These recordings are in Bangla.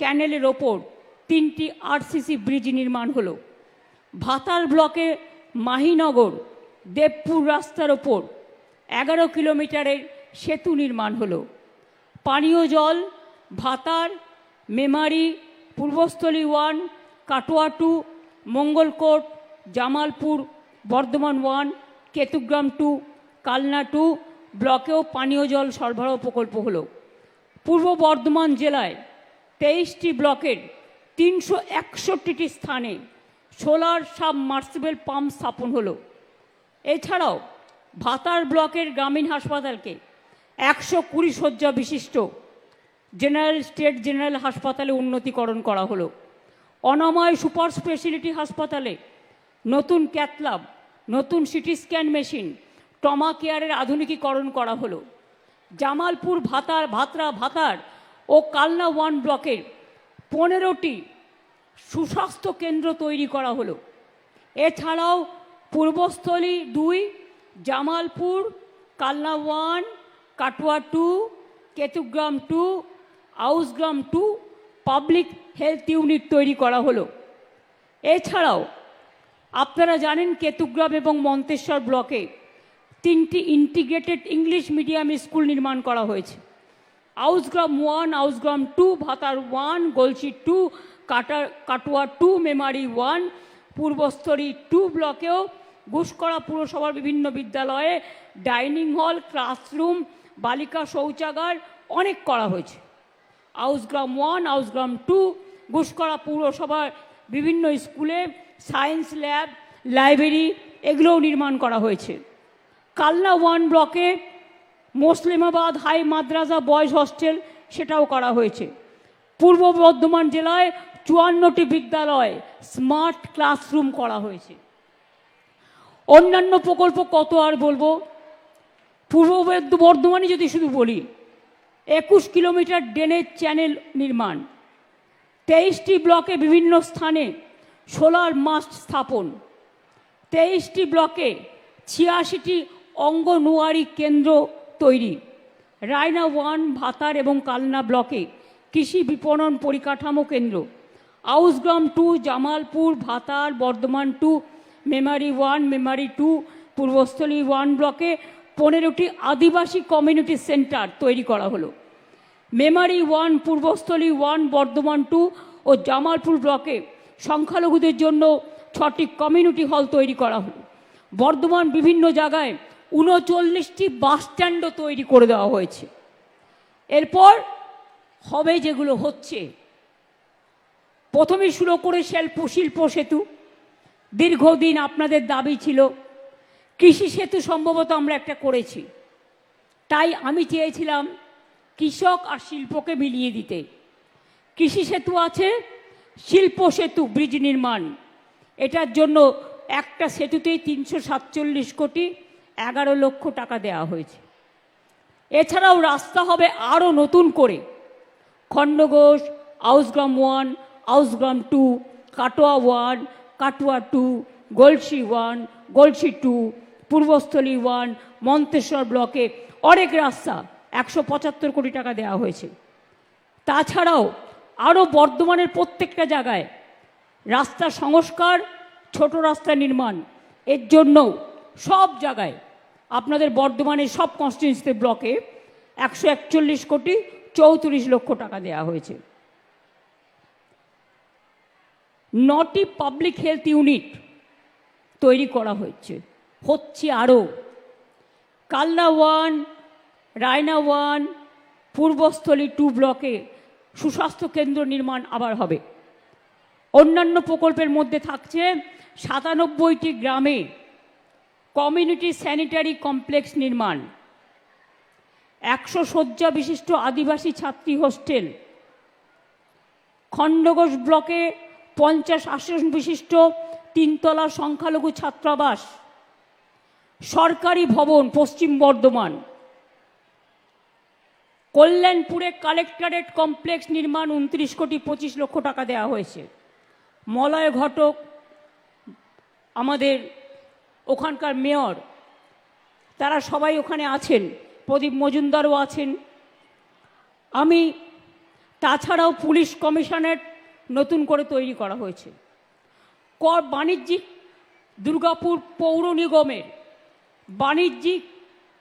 ক্যানেলের ওপর তিনটি আরসিসি ব্রিজ নির্মাণ হলো। ভাতার ব্লকে মাহিনগর, দেবপুর রাস্তার ওপর এগারো কিলোমিটারের সেতু নির্মাণ হলো। পানীয় জল, Bhatar, Memari, Purbasthali one, Katwa two, Mangalkot, Jamalpur, Bardhaman one, Ketugram two, Kalna two ব্লকেও পানীয় জল সরবরাহ প্রকল্প হলো। পূর্ব বর্ধমান জেলায় তেইশটি ব্লকের তিনশো একষট্টিটি স্থানে সোলার সাবমার্সিবল পাম্প স্থাপন হলো। এছাড়াও ভাতার ব্লকের গ্রামীণ হাসপাতালকে একশো কুড়ি শয্যা বিশিষ্ট জেনারেল স্টেট জেনারেল হাসপাতালে উন্নতিকরণ করা হলো। অনাময় সুপার স্পেশালিটি হাসপাতালে নতুন ক্যাথলাব নতুন সিটি স্ক্যান মেশিন টমা কেয়ারের আধুনিকীকরণ করা হলো। জামালপুর ভাতার, ভাতরা ভাতার ও কালনা ওয়ান ব্লকের পনেরোটি সুস্বাস্থ্য কেন্দ্র তৈরি করা হলো। এছাড়াও পূর্বস্থলী দুই, Jamalpur, Kalna one, Katwa two, Ketugram two, Ausgram two public health unit তৈরি করা হলো। এছাড়াও আপনারা জানেন কেতুগ্রাম এবং মন্তেশ্বর ব্লকে তিনটি ইন্টিগ্রেটেড ইংলিশ মিডিয়াম স্কুল নির্মাণ করা হয়েছে। Ausgram one Ausgram two, Bhatar one Galsi two, কাটা, Katwa two, Memari one Purbasthali two ব্লকেও ঘুষকরা পুরসভার বিভিন্ন বিদ্যালয়ে ডাইনিং হল, ক্লাসরুম, বালিকা শৌচাগার অনেক করা হয়েছে। আউসগ্রাম ওয়ান আউসগ্রাম টু, ঘুষকরা পুরসভার বিভিন্ন স্কুলে সায়েন্স ল্যাব, লাইব্রেরি, এগুলোও নির্মাণ করা হয়েছে। কালনা ওয়ান ব্লকে Muslimabad high Madrasa boys hostel সেটাও করা হয়েছে। পূর্ব বর্ধমান জেলায় চুয়ান্নটি বিদ্যালয় স্মার্ট ক্লাসরুম করা হয়েছে। অন্যান্য প্রকল্প কত আর বলব? পূর্ব বর্ধমানে যদি শুধু বলি, একুশ কিলোমিটার ড্রেনেজ চ্যানেল নির্মাণ, তেইশটি ব্লকে বিভিন্ন স্থানে সোলার মাস্ট স্থাপন, তেইশটি ব্লকে ছিয়াশিটি অঙ্গনওয়াড়ি কেন্দ্র তৈরি। রায়না ওয়ান, ভাতার এবং কালনা ব্লকে কৃষি বিপণন পরিকাঠামো কেন্দ্র। Ausgram two, Jamalpur, Bhatar, Bardhaman two, Memari one, Memari two, Purbasthali one ব্লকে পনেরোটি আদিবাসী কমিউনিটি সেন্টার তৈরি করা হলো। Memari one, Purbasthali one, Bardhaman two ও জামালপুর ব্লকে সংখ্যালঘুদের জন্য ছটি কমিউনিটি হল তৈরি করা হলো। বর্ধমান বিভিন্ন জায়গায় উনচল্লিশটি বাস স্ট্যান্ডও তৈরি করে দেওয়া হয়েছে। এরপর হবে যেগুলো হচ্ছে প্রথমে শুরু করে শিল্প শিল্প সেতু। দীর্ঘদিন আপনাদের দাবি ছিল, কৃষি সেতু সম্ভবত আমরা একটা করেছি। তাই আমি চেয়েছিলাম কৃষক আর শিল্পকে মিলিয়ে দিতে। কৃষি সেতু আছে, শিল্প সেতু, ব্রিজ নির্মাণ। এটার জন্য একটা সেতুতেই তিনশো সাতচল্লিশ কোটি এগারো লক্ষ টাকা দেওয়া হয়েছে। এছাড়াও রাস্তা হবে আরও নতুন করে। Khandaghosh, Ausgram one, Ausgram two, Katwa one, Katwa two, Galsi one, Galsi two, Purbasthali one, Manteswar ব্লকে অনেক রাস্তা একশো পঁচাত্তর কোটি টাকা দেওয়া হয়েছে। তাছাড়াও আরও বর্ধমানের প্রত্যেকটা জায়গায় রাস্তা সংস্কার, ছোট রাস্তা নির্মাণ, এর জন্য সব জায়গায় আপনাদের বর্ধমানের সব কনস্টিটিউন্সিতে ব্লকে একশো একচল্লিশ কোটি চৌত্রিশ লক্ষ টাকা দেওয়া হয়েছে। নটি পাবলিক হেলথ ইউনিট তৈরি করা হয়েছে। হচ্ছে আরও Kalna one, Raina one, Purbasthali two ব্লকে সুস্বাস্থ্য কেন্দ্র নির্মাণ আবার হবে। অন্যান্য প্রকল্পের মধ্যে থাকছে সাতানব্বইটি গ্রামে কমিউনিটি স্যানিটারি কমপ্লেক্স নির্মাণ। একশো শয্যা বিশিষ্ট আদিবাসী ছাত্রী হোস্টেল। খণ্ডঘোষ ব্লকে পঞ্চাশ আসন বিশিষ্ট তিনতলা সংখ্যালঘু ছাত্রাবাস। সরকারি ভবন, পশ্চিম বর্ধমান। কল্যাণপুরে কালেক্টরেট কমপ্লেক্স নির্মাণ উনত্রিশ কোটি পঁচিশ লক্ষ টাকা দেওয়া হয়েছে। মলয় ঘটক, আমাদের ওখানকার মেয়র, তারা সবাই ওখানে আছেন, প্রদীপ মজুমদারও আছেন। আমি তাছাড়াও পুলিশ কমিশনারেট নতুন করে তৈরি করা হয়েছে। কর বাণিজ্যিক দুর্গাপুর পৌর নিগমের বাণিজ্যিক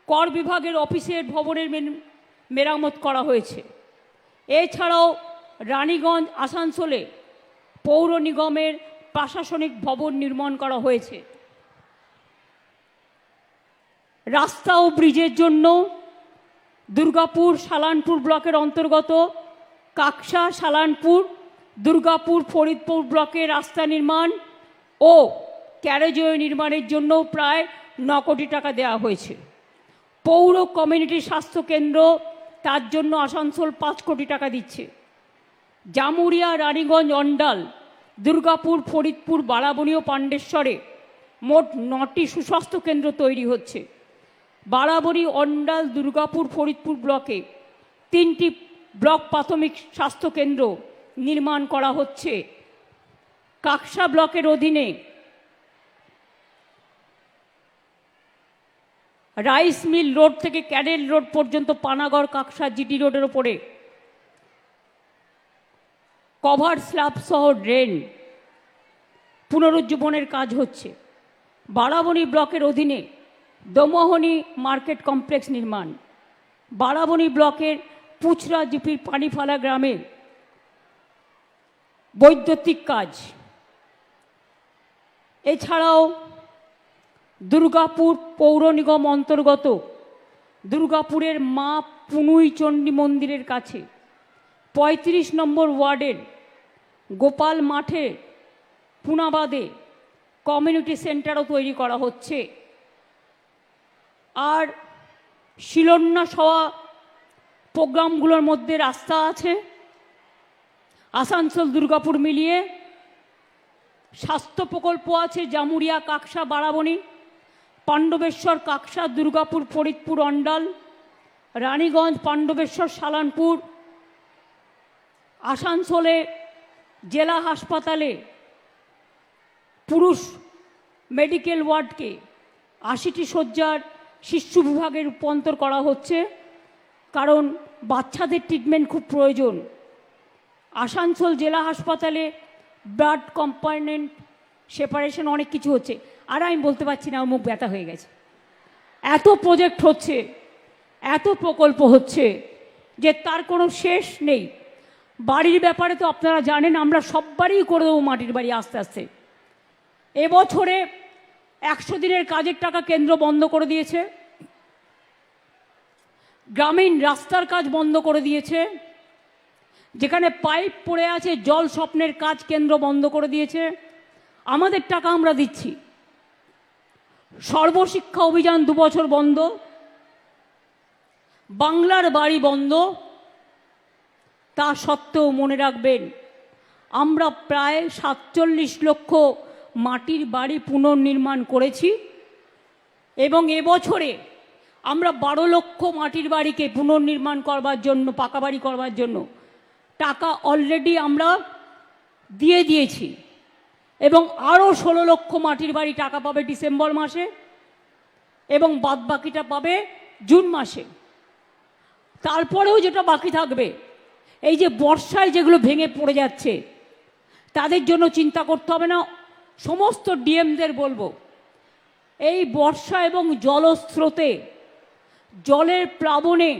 কর বিভাগের অফিসের ভবনের মেরামত করা হয়েছে। এছাড়াও রানীগঞ্জ, আসানসোলে পৌর নিগমের প্রশাসনিক ভবন নির্মাণ করা হয়েছে। রাস্তা ও ব্রিজের জন্য দুর্গাপুর সালানপুর ব্লকের অন্তর্গত কাকসা সালানপুর, দুর্গাপুর ফরিদপুর ব্লকে রাস্তা নির্মাণ ও ক্যারেজওয়ে নির্মাণের জন্য প্রায় ন কোটি টাকা দেওয়া হয়েছে। পৌর কমিউনিটি স্বাস্থ্য কেন্দ্র তার জন্য আসানসোল পাঁচ কোটি টাকা দিচ্ছে। জামুরিয়া, রানীগঞ্জ, অন্ডাল, দুর্গাপুর, ফরিদপুর, বারাবণী ও পাণ্ডেশ্বরে মোট নটি সুস্বাস্থ্য কেন্দ্র তৈরি হচ্ছে। বারাবণী অন্ডাল, দুর্গাপুর, ফরিদপুর ব্লকে তিনটি ব্লক প্রাথমিক স্বাস্থ্য কেন্দ্র নির্মাণ করা হচ্ছে। কাকসা ব্লকের অধীনে রাইস মিল রোড থেকে ক্যাডেল রোড পর্যন্ত পানাগড় কাকসা জিটি রোডের ওপরে। কভার স্ল্যাব সহ ড্রেন পুনরুজ্জীবনের কাজ হচ্ছে। বারাবণী ব্লকের অধীনে দমোহনী মার্কেট কমপ্লেক্স নির্মাণ, বারাবণী ব্লকের পুচরা জিপির পানিফালা গ্রামে বৈদ্যুতিক কাজ। এছাড়াও দুর্গাপুর পৌর নিগম অন্তর্গত দুর্গাপুরের মা পুনুই চণ্ডী মন্দিরের কাছে পঁয়ত্রিশ নম্বর ওয়ার্ডের গোপাল মাঠে পুনাবাদে কমিউনিটি সেন্টারও তৈরি করা হচ্ছে। আর শিলান্যাস হওয়া প্রোগ্রামগুলোর মধ্যে রাস্তা আছে। আসানসোল, দুর্গাপুর মিলিয়ে স্বাস্থ্য প্রকল্প আছে জামুরিয়া কাকসা, বারাবণী, পাণ্ডবেশ্বর, কাকসা, দুর্গাপুর, ফরিদপুর, অন্ডাল, রানীগঞ্জ, পাণ্ডবেশ্বর, সালানপুর, আসানসোলে জেলা হাসপাতালে পুরুষ মেডিকেল ওয়ার্ডকে আশিটি শয্যার শিশু বিভাগে রূপান্তর করা হচ্ছে। কারণ বাচ্চাদের ট্রিটমেন্ট খুব প্রয়োজন। আসানসোল জেলা হাসপাতালে ব্লাড কম্পার্টমেন্ট সেপারেশন অনেক কিছু হচ্ছে। আর আমি বলতে পারছি না মুখ ব্যথা হয়ে গেছে। এত প্রজেক্ট হচ্ছে, এত প্রকল্প হচ্ছে যে তার কোনো শেষ নেই। বাড়ির ব্যাপারে তো আপনারা জানেন, আমরা সববারই করে দেবো মাটির বাড়ি আস্তে আস্তে। এবছরে একশো দিনের কাজের টাকা কেন্দ্র বন্ধ করে দিয়েছে। গ্রামীণ রাস্তার কাজ বন্ধ করে দিয়েছে। যেখানে পাইপ পড়ে আছে, জল স্বপ্নের কাজ কেন্দ্র বন্ধ করে দিয়েছে। আমাদের টাকা আমরা দিচ্ছি। সর্বশিক্ষা অভিযান দু বছর বন্ধ। বাংলার বাড়ি বন্ধ। তা সত্ত্বেও মনে রাখবেন, আমরা প্রায় সাতচল্লিশ লক্ষ মাটির বাড়ি পুনর্নির্মাণ করেছি এবং এবছরে আমরা বারো লক্ষ মাটির বাড়িকে পুনর্নির্মাণ করবার জন্য পাকা বাড়ি করবার জন্য টাকা অলরেডি আমরা দিয়ে দিয়েছি এবং আরও ষোলো লক্ষ মাটির বাড়ি টাকা পাবে ডিসেম্বর মাসে এবং বাদ বাকিটা পাবে জুন মাসে। তারপরেও যেটা বাকি থাকবে, এই যে বর্ষায় যেগুলো ভেঙে পড়ে যাচ্ছে, তাদের জন্য চিন্তা করতে হবে না সমস্ত ডিএমদের বলব, এই বর্ষা এবং জলস্রোতে, জলের প্লাবনে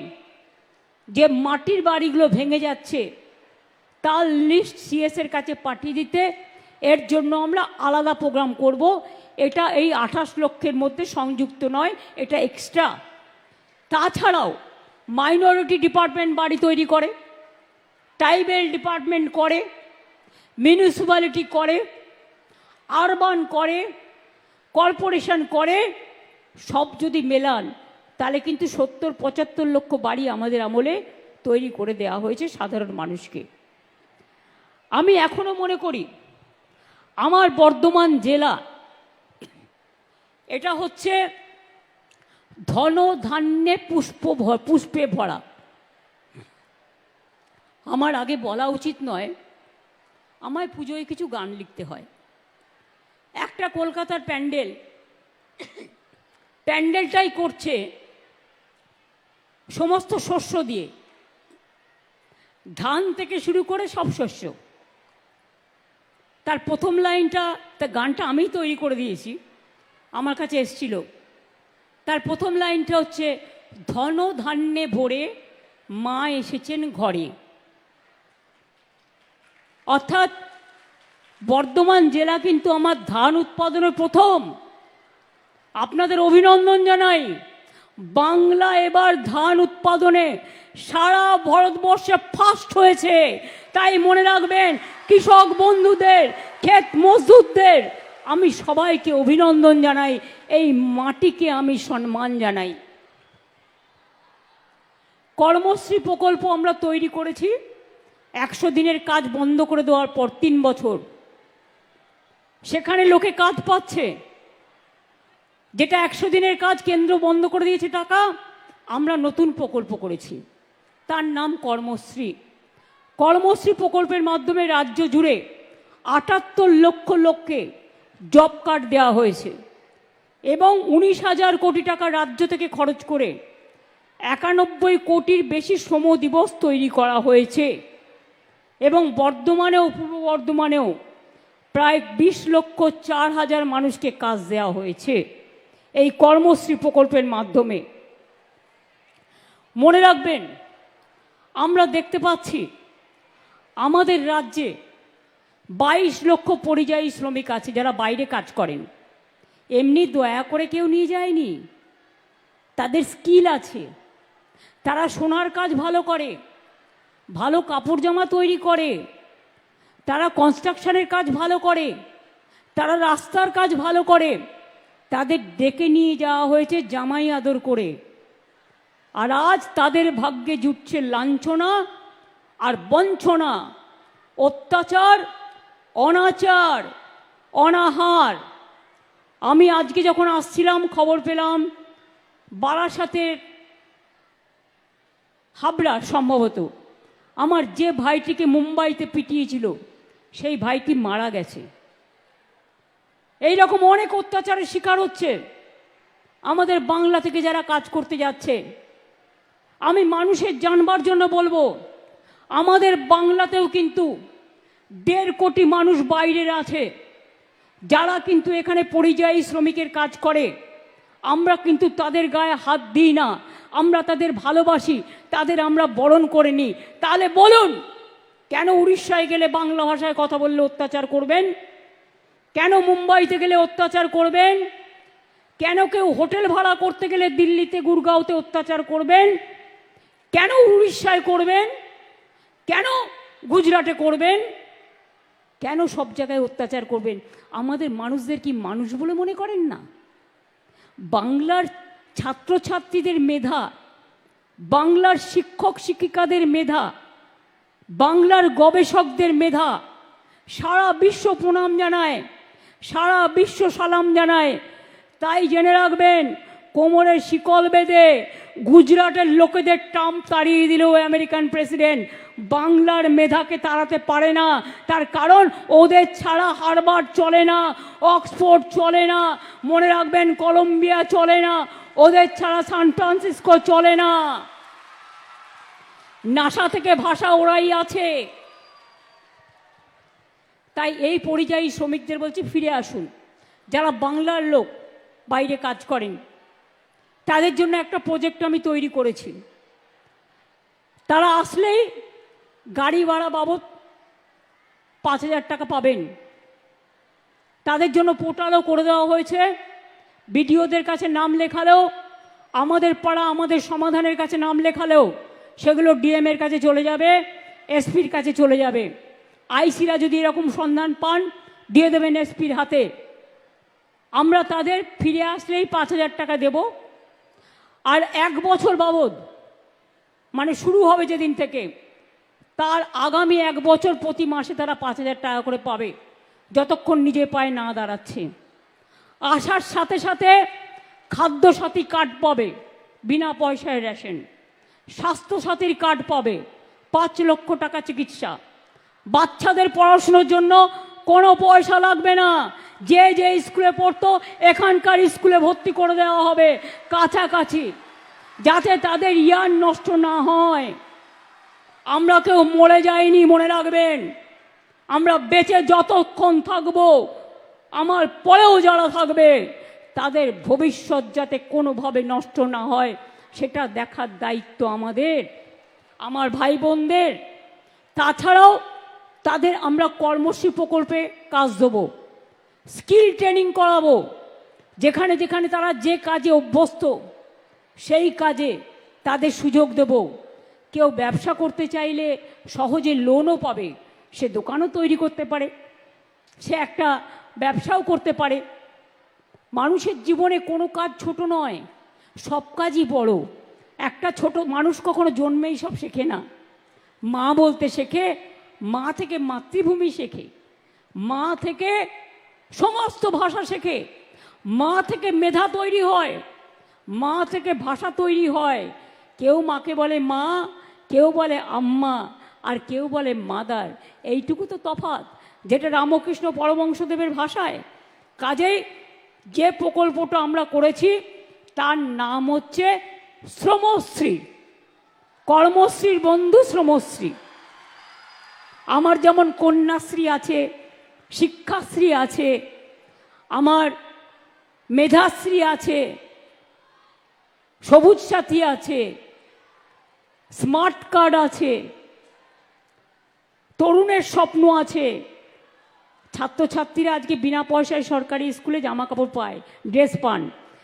যে মাটির বাড়িগুলো ভেঙে যাচ্ছে, তার লিস্ট সিএসের কাছে পাঠিয়ে দিতে, এর জন্য আমরা আলাদা প্রোগ্রাম করব। এটা এই আঠাশ লক্ষের মধ্যে সংযুক্ত নয়, এটা এক্সট্রা তাছাড়াও মাইনরিটি ডিপার্টমেন্ট বাড়ি তৈরি করে ট্রাইবেল ডিপার্টমেন্ট করে মিউনিসিপ্যালিটি করে আরবান করে, কর্পোরেশন করে, সব যদি মেলান, তাহলে কিন্তু সত্তর, পঁচাত্তর লক্ষ বাড়ি আমাদের আমলে তৈরি করে দেওয়া হয়েছে সাধারণ মানুষকে। আমি এখনও মনে করি, আমার বর্ধমান জেলা, এটা হচ্ছে ধন ধান্যে পুষ্প পুষ্পে ভরা। আমার আগে বলা উচিত নয়, আমায় পুজোয় কিছু গান লিখতে হয়। একটা কলকাতার প্যান্ডেল। প্যান্ডেলটাই করছে সমস্ত শস্য দিয়ে। ধান থেকে শুরু করে সব শস্য। তার প্রথম লাইনটা তার গানটা আমিই তৈরি করে দিয়েছি, আমার কাছে এসছিল। তার প্রথম লাইনটা হচ্ছে, ধন ধান্যে ভরে মা এসেছেন ঘরে। অর্থাৎ বর্ধমান জেলা কিন্তু আমার ধান উৎপাদনের প্রথম। আপনাদের অভিনন্দন জানাই। বাংলা এবার ধান উৎপাদনে সারা ভারতবর্ষে ফার্স্ট হয়েছে। তাই মনে রাখবেন, কৃষক বন্ধুদের, ক্ষেত মজদুরদের, আমি সবাইকে অভিনন্দন জানাই। এই মাটিকে আমি সম্মান জানাই। কর্মশ্রী প্রকল্প আমরা তৈরি করেছি। একশো দিনের কাজ বন্ধ করে দেওয়ার পর তিন বছর। সেখানে লোকে কাজ পাচ্ছে। যেটা একশো দিনের কাজ, কেন্দ্র বন্ধ করে দিয়েছে টাকা, আমরা নতুন প্রকল্প করেছি। তার নাম কর্মশ্রী। কর্মশ্রী প্রকল্পের মাধ্যমে রাজ্য জুড়ে আটাত্তর লক্ষ লোককে জব কার্ড দেওয়া হয়েছে এবং উনিশ হাজার কোটি টাকা রাজ্য থেকে খরচ করে একানব্বই কোটির বেশি শ্রম দিবস তৈরি করা হয়েছে এবং বর্ধমানেও, পূর্ব বর্ধমানেও প্রায় বিশ লক্ষ চার হাজার মানুষকে কাজ দেওয়া হয়েছে এই কর্মশ্রী প্রকল্পের মাধ্যমে। মনে রাখবেন, আমরা দেখতে পাচ্ছি আমাদের রাজ্যে বাইশ লক্ষ পরিযায়ী শ্রমিক আছে যারা বাইরে কাজ করেন। এমনি দয়া করে কেউ নিয়ে যায়নি। তাদের স্কিল আছে। তারা সোনার কাজ ভালো করে, ভালো কাপড় জামা তৈরি করে। তারা কনস্ট্রাকশনের কাজ ভালো করে, তারা রাস্তার কাজ ভালো করে, তাদের ডেকে নিয়ে যাওয়া হয়েছে জামাই আদর করে। আর আজ তাদের ভাগ্যে জুটছে লাঞ্ছনা আর বঞ্চনা, অত্যাচার, অনাচার, অনাহার। আমি আজকে যখন আসছিলাম, খবর পেলাম বারাসাতের হাবড়া সম্ভবত, আমার যে ভাইটিকে মুম্বাইতে পিটিয়েছিল সেই ভাইটি মারা গেছে। এই রকম অনেক অত্যাচারের শিকার হচ্ছে। আমাদের বাংলা থেকে যারা কাজ করতে যাচ্ছে, আমি মানুষের জানবার জন্য বলব, আমাদের বাংলাতেও কিন্তু দেড় কোটি মানুষ বাইরের আছে, যারা কিন্তু এখানে পরিযায়ী শ্রমিকের কাজ করে। আমরা কিন্তু তাদের গায়ে হাত দিই না, আমরা তাদের ভালোবাসি, তাদের আমরা বরণ করে নিই। তাহলে বলুন কেন উড়িষ্যায় গেলে বাংলা ভাষায় কথা বললে অত্যাচার করবেন? কেন মুম্বাইতে গেলে অত্যাচার করবেন? কেন কেউ হোটেল ভাড়া করতে গেলে দিল্লিতে, গুরগাঁওতে অত্যাচার করবেন? কেন উড়িষ্যায় করবেন? কেন গুজরাটে করবেন? কেন সব জায়গায় অত্যাচার করবেন? আমাদের মানুষদের কি মানুষ বলে মনে করেন না? বাংলার ছাত্রছাত্রীদের মেধা, বাংলার শিক্ষক শিক্ষিকাদের মেধা বাংলার গবেষকদের মেধা। সারা বিশ্ব প্রণাম জানায়, সারা বিশ্ব সালাম জানায়। তাই জেনে রাখবেন, কোমরের শিকল বেঁধে গুজরাটের লোকেদের ট্রাম্প তাড়িয়ে দিল আমেরিকান প্রেসিডেন্ট বাংলার মেধাকে তাড়াতে পারে না। তার কারণ, ওদের ছাড়া হারবার চলে না, অক্সফোর্ড চলে না, মনে রাখবেন কলম্বিয়া চলে না, ওদের ছাড়া সান ফ্রান্সিসকো চলে না। নাসা থেকে ভাষা ওরাই আছে। তাই এই পরিযায়ী শ্রমিকদের বলছি, ফিরে আসুন। যারা বাংলার লোক, বাইরে কাজ করেন, তাদের জন্য একটা প্রজেক্ট আমি তৈরি করেছি। তারা আসলেই গাড়ি ভাড়া বাবদ পাঁচ হাজার টাকা পাবেন। তাদের জন্য পোর্টালও করে দেওয়া হয়েছে। বিডিওদের কাছে নাম লেখালেও, আমাদের পাড়া, আমাদের সমাধানের কাছে নাম লেখালেও সেগুলো ডিএমের কাছে চলে যাবে, এসপির কাছে চলে যাবে। আইসিরা যদি এরকম সন্ধান পান, দিয়ে দেবেন এসপির হাতে। আমরা তাদের ফিরে আসলেই পাঁচ হাজার টাকা দেব। আর এক বছর বাবদ মানে শুরু হবে যেদিন থেকে, তার আগামী এক বছর প্রতি মাসে তারা পাঁচ হাজার টাকা করে পাবে, যতক্ষণ নিজে পায়ে না দাঁড়াচ্ছে। আসার সাথে সাথে খাদ্যসাথী কার্ড পাবে, বিনা পয়সায় রেশন। স্বাস্থ্যসাথীর কার্ড পাবে। পাঁচ লক্ষ টাকা চিকিৎসা। বাচ্চাদের পড়াশুনোর জন্য কোনো পয়সা লাগবে না। যে যে স্কুলে পড়তো, এখানকার স্কুলে ভর্তি করে দেওয়া হবে। কাছাকাছি। যাতে তাদের ইয়ার নষ্ট না হয়। আমরা কেউ মরে যাইনি, মনে রাখবেন। আমরা বেঁচে যতক্ষণ থাকব, আমার পরেও যারা থাকবে, তাদের ভবিষ্যৎ যাতে কোনোভাবে নষ্ট না হয়। সেটা দেখার দায়িত্ব আমাদের, আমার ভাই বোনদের তাছাড়াও তাদের আমরা কর্মশ্রী প্রকল্পে কাজ দেবো, স্কিল ট্রেনিং করাবো। যেখানে যেখানে তারা যে কাজে অভ্যস্ত, সেই কাজে তাদের সুযোগ দেব। কেউ ব্যবসা করতে চাইলে সহজে লোনও পাবে, সে দোকানও তৈরি করতে পারে, সে একটা ব্যবসাও করতে পারে। মানুষের জীবনে কোনো কাজ ছোট নয় সব কাজই বড়। একটা ছোট মানুষ কখনো জন্মেই সব শেখে না। মা বলতে শেখে, মা থেকে মাতৃভূমি শেখে। মা থেকে সমস্ত ভাষা শেখে। মা থেকে মেধা তৈরি হয়। মা থেকে ভাষা তৈরি হয়। কেউ মাকে বলে মা, কেউ বলে আম্মা, আর কেউ বলে মাদার। এইটুকু তো তফাৎ, যেটা রামকৃষ্ণ পরমংশদেবের ভাষায়। কাজেই যে প্রকল্পটা আমরা করেছি তার নাম হচ্ছে শ্রমশ্রী, কর্মশ্রীর বন্ধু শ্রমশ্রী। আমার যেমন কন্যাশ্রী আছে, শিক্ষাশ্রী আছে, আমার মেধাশ্রী আছে, সবুজ সাথী আছে, স্মার্ট কার্ড আছে, তরুণের স্বপ্ন আছে। ছাত্রছাত্রীরা আজকে বিনা পয়সায় সরকারি স্কুলে জামা কাপড় পায়, ড্রেস পান।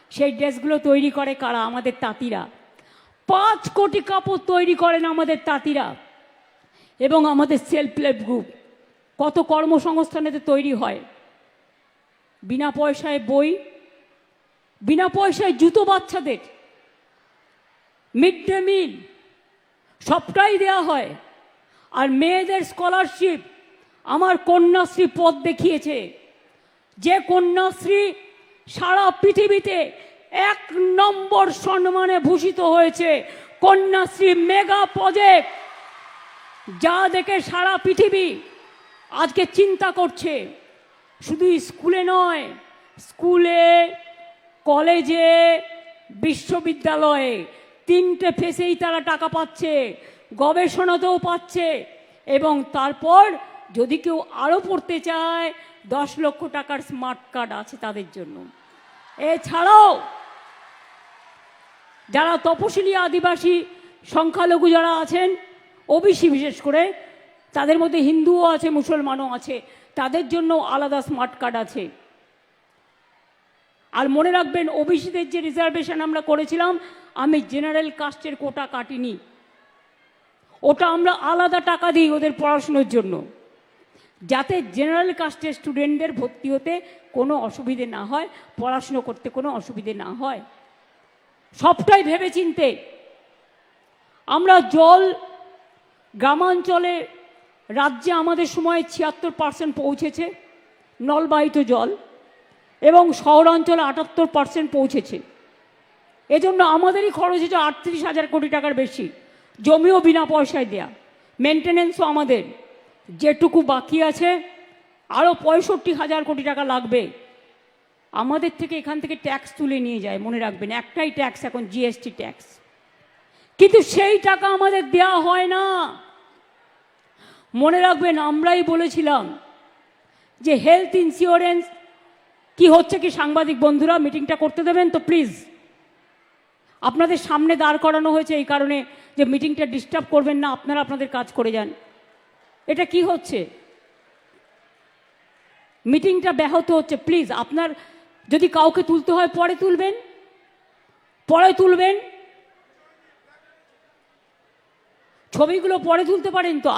সেই ড্রেসগুলো তৈরি করে কারা? আমাদের তাঁতিরা। পাঁচ কোটি কাপড় তৈরি করেন আমাদের তাঁতিরা এবং আমাদের সেলফ হেল্প গ্রুপ কত কর্মসংস্থানেতে তৈরি হয়? বিনা পয়সায় বই, বিনা পয়সায় জুতো বাচ্চাদের মিড ডে মিল সবটাই দেওয়া হয়। আর মেয়েদের স্কলারশিপ আমার কন্যাশ্রী পদ দেখিয়েছে। যে কন্যাশ্রী সারা পৃথিবীতে এক নম্বর সম্মানে ভূষিত হয়েছে কন্যাশ্রী মেগা প্রজেক্ট, যা দেখে সারা পৃথিবী আজকে চিন্তা করছে। শুধু স্কুলে নয়, স্কুলে, কলেজে, বিশ্ববিদ্যালয়ে তিনটে ফেসেই তারা টাকা পাচ্ছে, গবেষণাতেও পাচ্ছে এবং তারপর যদি কেউ আরও পড়তে চায় দশ লক্ষ টাকার স্মার্ট কার্ড আছে তাদের জন্য। এছাড়াও যারা তপশিলি আদিবাসী সংখ্যালঘু যারা আছেন, ওবিসি বিশেষ করে, তাদের মধ্যে হিন্দুও আছে, মুসলমানও আছে, তাদের জন্য আলাদা স্মার্ট কার্ড আছে। আর মনে রাখবেন, ওবিসিদের যে রিজার্ভেশন আমরা করেছিলাম, আমি জেনারেল কাস্টের কোটা কাটিনি। ওটা আমরা আলাদা টাকা দিই ওদের পড়াশুনোর জন্য। যাতে জেনারেল কাস্টের স্টুডেন্টদের ভর্তি হতে কোনো অসুবিধে না হয়, পড়াশুনো করতে কোনো অসুবিধে না হয়। সবটাই ভেবে চিনতে আমরা জল গ্রামাঞ্চলে রাজ্যে আমাদের সময়ে ছিয়াত্তর পার্সেন্ট পৌঁছেছে, নলবাহিত জল, এবং শহরাঞ্চলে আটাত্তর পার্সেন্ট পৌঁছেছে। এজন্য আমাদেরই খরচ হচ্ছে আটত্রিশ হাজার কোটি টাকার বেশি, জমিও বিনা পয়সায় দেয়া। মেনটেনেন্সও আমাদের। যেটুকু বাকি আছে আরও পঁয়ষট্টি হাজার কোটি টাকা লাগবে। আমাদের থেকে এখান থেকে ট্যাক্স তুলে নিয়ে যায়, মনে রাখবেন, একটাই ট্যাক্স এখন জিএসটি ট্যাক্স কিন্তু সেই টাকা আমাদের দেয়া হয় না। মনে রাখবেন, আমরাই বলেছিলাম যে হেলথ ইন্স্যুরেন্স কি হচ্ছে কি সাংবাদিক বন্ধুরা মিটিংটা করতে দেবেন তো প্লিজ আপনাদের সামনে দাঁড় করানো হয়েছে এই কারণে যে মিটিংটা ডিস্টার্ব করবেন না, আপনারা আপনাদের কাজ করে যান। এটা কি হচ্ছে? মিটিংটা ব্যাহত হচ্ছে, প্লিজ আপনার, যদি কাউকে তুলতে হয়, পরে তুলবেন। পরে তুলবেন। ছবিগুলো পরে তুলতে পারেন তো।